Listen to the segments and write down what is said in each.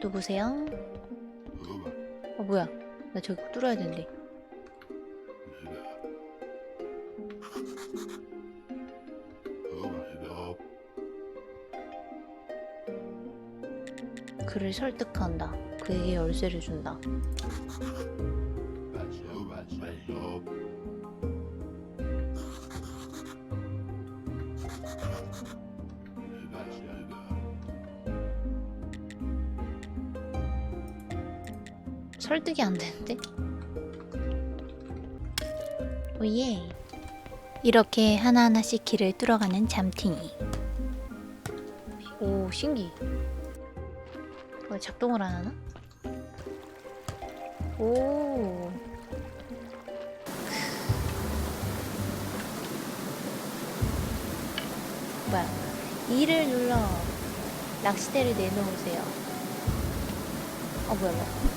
누구세요? 어 뭐야? 나 저기 뚫어야 된대. 그를 설득한다. 그에게 열쇠를 준다. 설득이 안 되는데? 오예. 이렇게 하나하나씩 길을 뚫어가는 잠팅이. 오, 신기. 어, 작동을 안 하나? 오. 뭐야? 2를 눌러 낚시대를 내놓으세요. 어, 뭐야, 뭐야.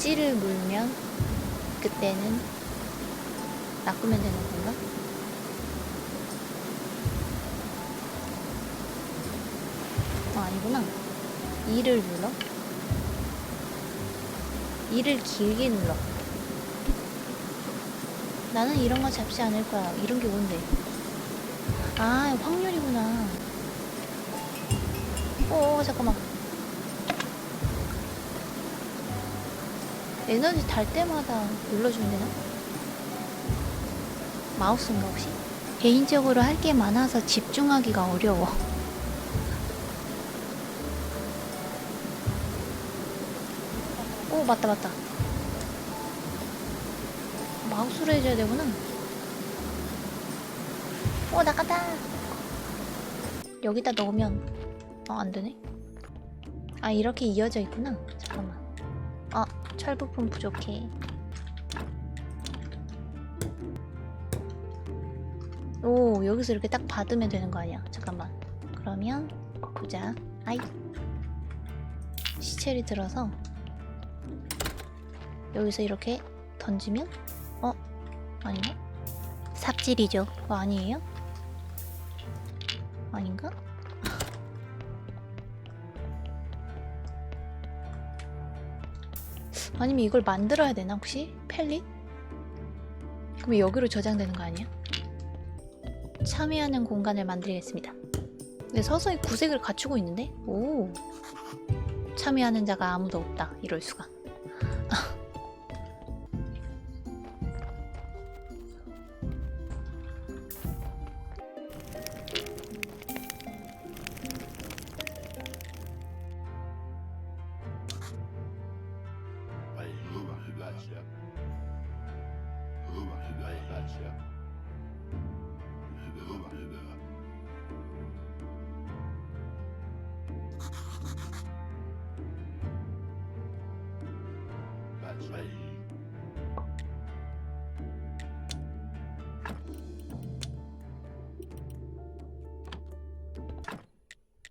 찌를 물면 그때는 낚으면 되는 건가? 어, 아니구나. 2를 눌러. 2를 길게 눌러. 나는 이런 거 잡지 않을 거야. 이런 게 뭔데? 아, 확률이구나. 어, 잠깐만. 에너지 달 때마다 눌러주면 되나? 마우스인가 혹시? 개인적으로 할 게 많아서 집중하기가 어려워. 오 맞다 맞다. 마우스로 해줘야 되구나. 오 나갔다. 여기다 넣으면 어 안 되네. 아 이렇게 이어져 있구나. 잠깐만. 아 철부품 부족해. 오 여기서 이렇게 딱 받으면 되는 거 아니야? 잠깐만. 그러면 보자. 아이 시체를 들어서 여기서 이렇게 던지면 어 아닌가? 삽질이죠. 그거 아니에요? 아닌가? 아니면 이걸 만들어야 되나 혹시? 펠릿? 그럼 여기로 저장되는 거 아니야? 참여하는 공간을 만들겠습니다. 근데 서서히 구색을 갖추고 있는데? 오. 참여하는 자가 아무도 없다. 이럴 수가.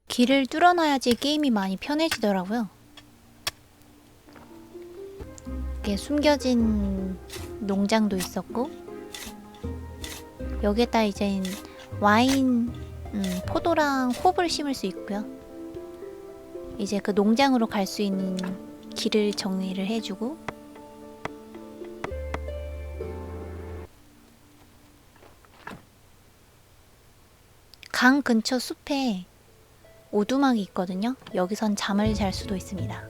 길을 뚫어놔야지 게임이 많이 편해지더라고요. 이게 숨겨진 농장도 있었고 여기에다 이제 와인, 음, 포도랑 홉을 심을 수 있고요. 이제 그 농장으로 갈 수 있는 길을 정리를 해주고 강 근처 숲에 오두막이 있거든요. 여기선 잠을 잘 수도 있습니다.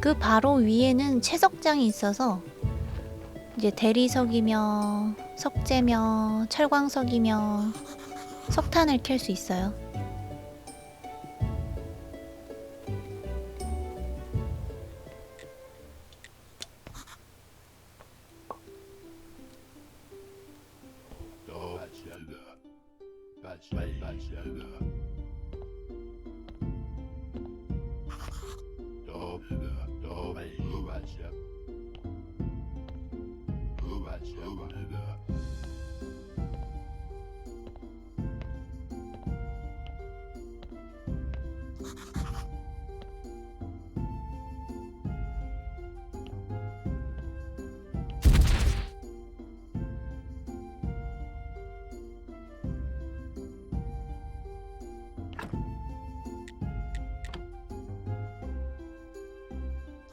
그 바로 위에는 채석장이 있어서 이제 대리석이며 석재며 철광석이며 석탄을 캘 수 있어요. Doppelwaldschläger. Doppelwaldschläger. Doppelwaldschläger.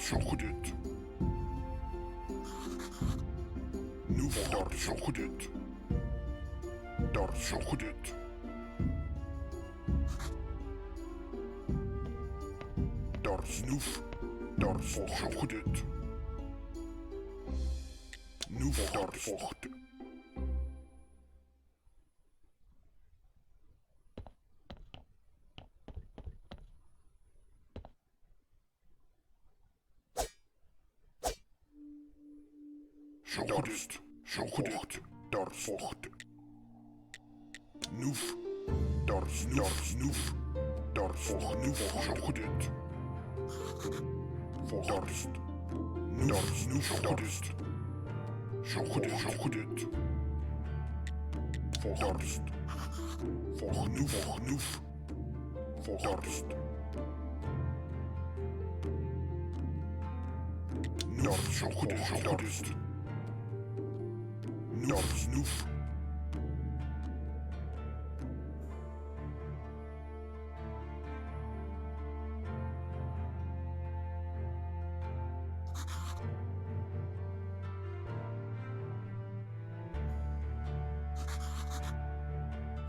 شخدت نوف دار شخدت دار شخدت دار سنوف دار شخدت نوف دار شخدت Verrückt. Verrückt. Verrückt. Verrückt. Verrückt. Verrückt. Verrückt. Verrückt. Verrückt. Nerf, Schokolade, Schokolade. Nerf, Snuff.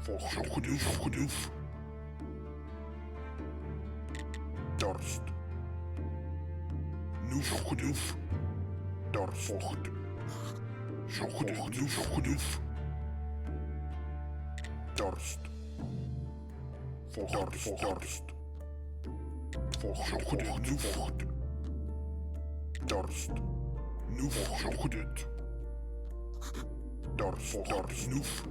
Volgens gedoef, gedoef. Dorst. Noef, gedoef. Dorst. Vocht. Zo gedoef, gedoef, gedoef. Dorst. Vocht, dorst, dorst. Vocht, zo gedoef, gedoef. Dorst. Noef. Dorst, dorst.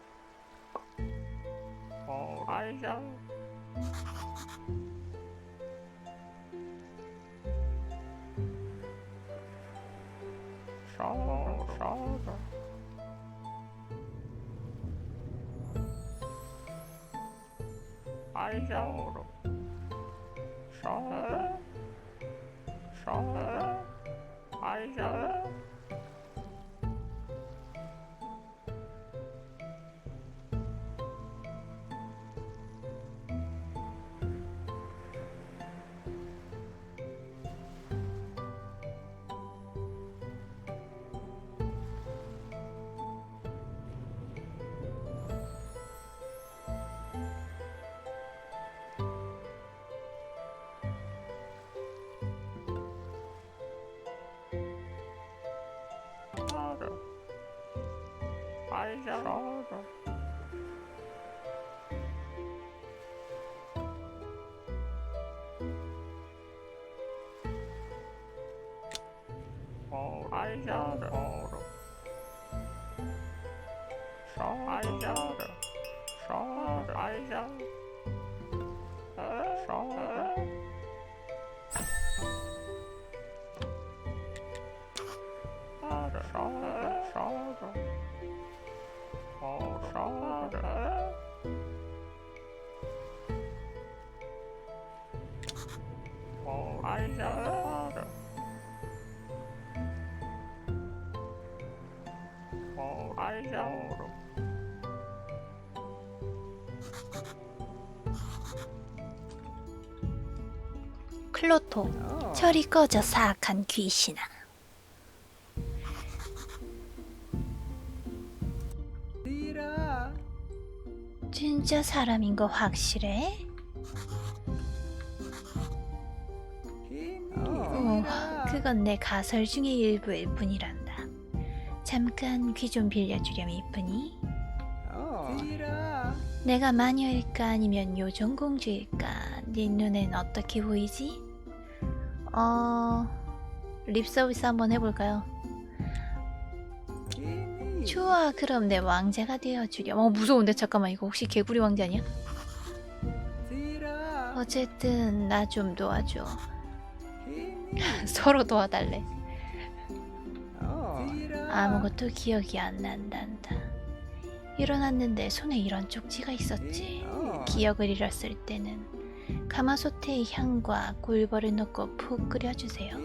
ya. Şahar, şahar. Ay yavrum. Şahar. Şahar. Ay yavrum. 山上。啥啥爱笑的，笑的，爱笑的，笑的，爱，的。 아이야. 어, 아이야. 클로토 철이 꺼져 사악한 귀신아 진짜 사람인 거 확실해? 그건 내 가설 중의 일부일 뿐이란다. 잠깐 귀 좀 빌려주렴 이쁘니? 내가 마녀일까 아니면 요정공주일까? 네 눈엔 어떻게 보이지? 어... 립서비스 한번 해볼까요? 좋아 그럼 내 왕자가 되어주렴. 어 무서운데? 잠깐만 이거 혹시 개구리 왕자 아니야? 어쨌든 나 좀 도와줘 서로 도와달래 아무것도 기억이 안 난단다 일어났는데 손에 이런 쪽지가 있었지 기억을 잃었을 때는 가마솥에 향과 꿀벌을 넣고 푹 끓여주세요.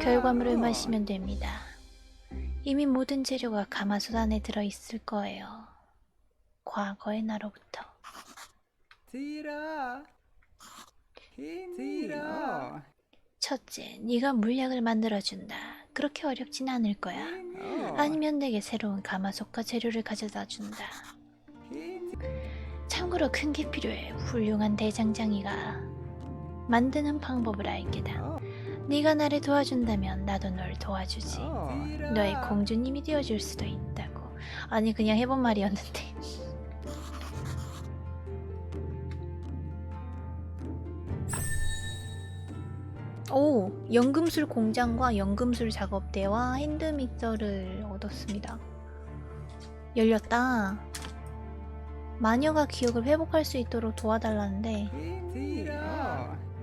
결과물을 마시면 됩니다. 이미 모든 재료가 가마솥 안에 들어있을 거예요. 과거의 나로부터. 첫째, 네가 물약을 만들어준다. 그렇게 어렵진 않을 거야. 아니면 내게 새로운 가마솥과 재료를 가져다 준다. 참고로 큰 게 필요해. 훌륭한 대장장이가 만드는 방법을 알게다. 네가 나를 도와준다면 나도 널 도와주지. 너의 공주님이 되어줄 수도 있다고. 아니 그냥 해본 말이었는데. 오, 연금술 공장과 연금술 작업대와 핸드믹서를 얻었습니다. 열렸다. 마녀가 기억을 회복할 수 있도록 도와달라는데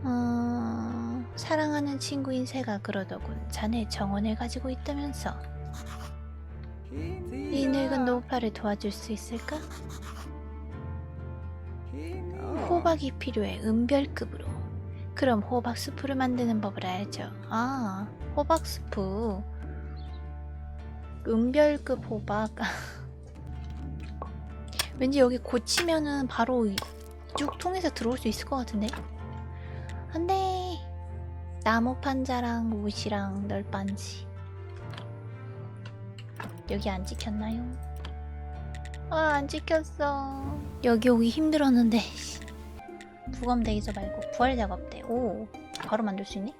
어... 사랑하는 친구인 새가 그러더군 자네 정원을 가지고 있다면서 이 늙은 노파를 도와줄 수 있을까? 호박이 필요해 은별급으로 그럼 호박 수프를 만드는 법을 알죠? 아 호박 수프. 은별급 호박. 왠지 여기 고치면은 바로 이- 쭉 통해서 들어올 수 있을 것 같은데? 안 돼. 나무 판자랑 옷이랑 널빤지. 여기 안 찍혔나요? 아 안 찍혔어. 여기 오기 힘들었는데 부검 대기저 말고 부활 작업대 오 바로 만들 수 있네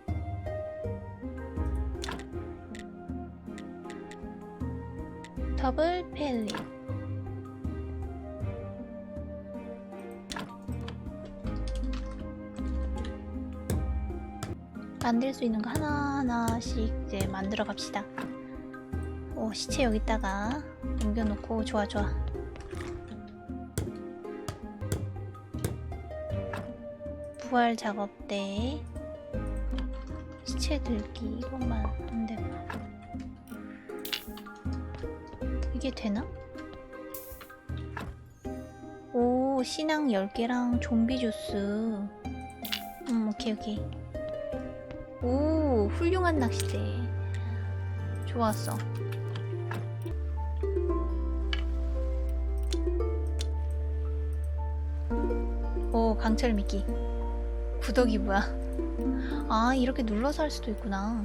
더블 펠릿 만들 수 있는 거 하나하나씩 이제 만들어 갑시다. 오, 시체 여기다가 옮겨놓고 좋아 좋아. 부활 작업대 시체 들기 이것만 안 되고 이게 되나? 오 신앙 10개랑 좀비 주스 음 오케이 오케이 오, 훌륭한 낚싯대. 좋았어. 오, 강철 미끼. 구더기 뭐야? 아, 이렇게 눌러서 할 수도 있구나.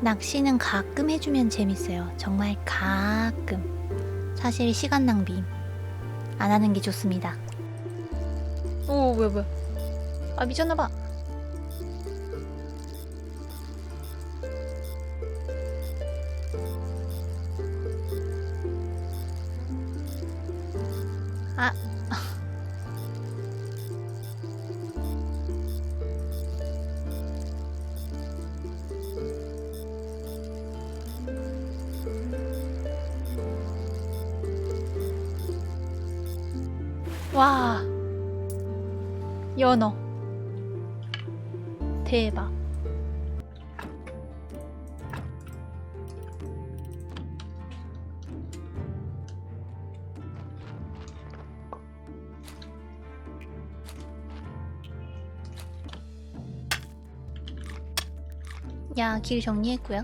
낚시는 가끔 해주면 재밌어요. 정말 가끔. 사실 시간 낭비. 안 하는 게 좋습니다. 오 뭐야 뭐야 아 미쳤나봐 아 야, 길 정리했고요.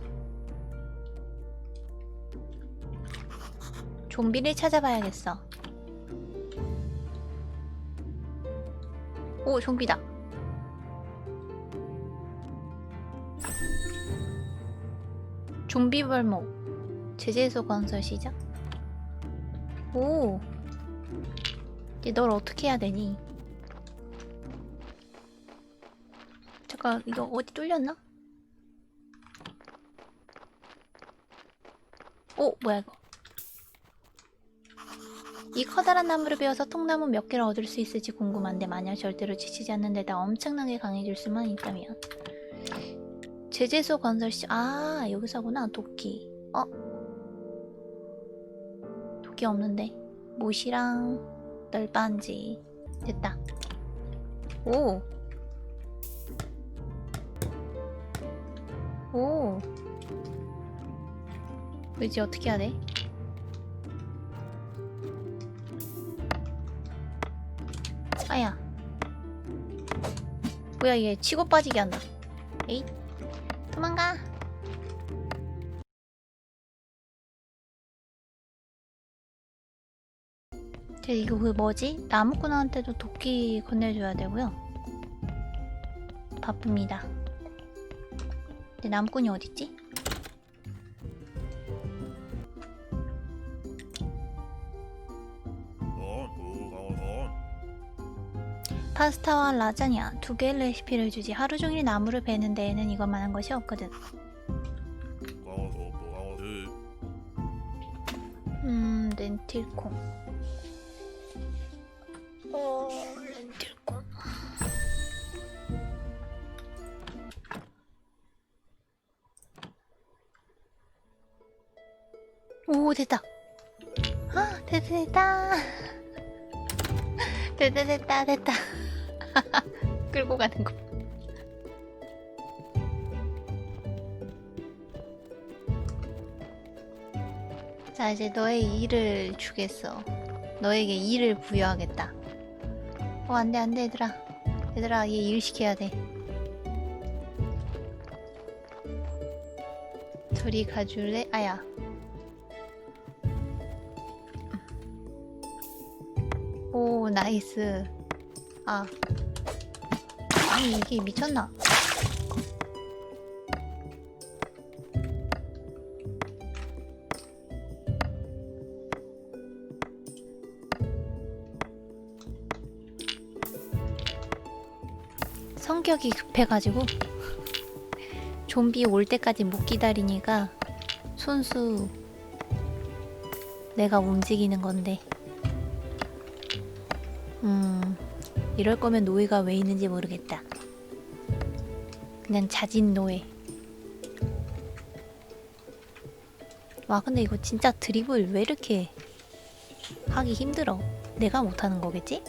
좀비를 찾아봐야겠어. 오 좀비다 좀비 벌목 제재소 건설 시작 오 이제 널 어떻게 해야 되니 잠깐 이거 어디 뚫렸나? 오 뭐야 이거? 이 커다란 나무를 베어서 통나무 몇 개를 얻을 수 있을지 궁금한데 만약 절대로 지치지 않는 데다 엄청나게 강해질 수만 있다면. 제재소 건설 시... 아 여기서구나 도끼. 어? 도끼 없는데. 못이랑 널빤지. 됐다. 오. 오. 이제 어떻게 해야 돼? 아야. 뭐야 얘 치고 빠지게 한다. 에잇. 도망가. 제 이거 그 뭐지? 나무꾼한테도 도끼 건네줘야 되고요. 바쁩니다. 근데 나무꾼이 어딨지? 파스타와 라자냐 두 개의 레시피를 주지 하루 종일 나무를 베는 데에는 이것만한 것이 없거든. 음 렌틸콩. 어 렌틸콩. 오 됐다. 아 됐다 됐다. 됐다 됐다 됐다. 끌고 가는 거. 자 이제 너의 일을 주겠어. 너에게 일을 부여하겠다. 어 안 돼 안 돼 얘들아. 얘들아 얘 일 시켜야 돼. 둘이 가줄래? 아야. 오 나이스. 아. 아니 이게 미쳤나? 성격이 급해가지고 좀비 올 때까지 못 기다리니까 손수 내가 움직이는 건데 음 이럴 거면 노예가 왜 있는지 모르겠다. 그냥 자진 노예. 와 근데 이거 진짜 드리블 왜 이렇게 하기 힘들어? 내가 못하는 거겠지?